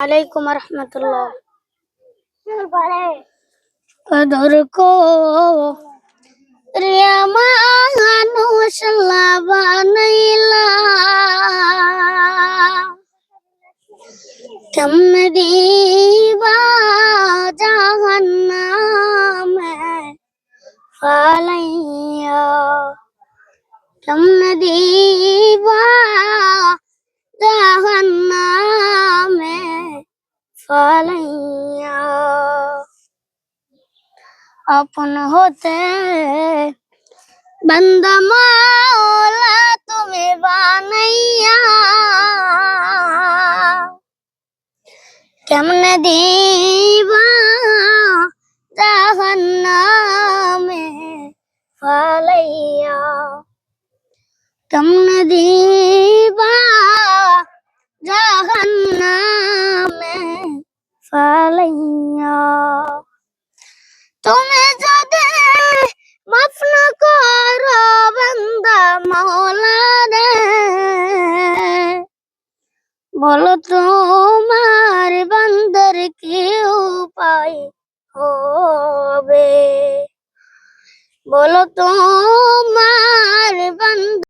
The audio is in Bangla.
আলাইকুম রহমতুল্লাহ। কদর কো রে মানুষ লাবানাইলা কেমনে দিবা জাহান্নাম ফালাইয়া কেমনে দিবা ফালাইয়া আপন হতে বান্দা মাওলা তুমি বানাইয়া কেমনে দিবা জাহান্নামে ফালাইয়া কেমনে দিবা জাহান্নামে ফালাইয়া। তুমি যদি মাফ না করো বান্দা মাওলা রে বলো তোমার বান্দার কি উপায় হবে? বলো বান্দা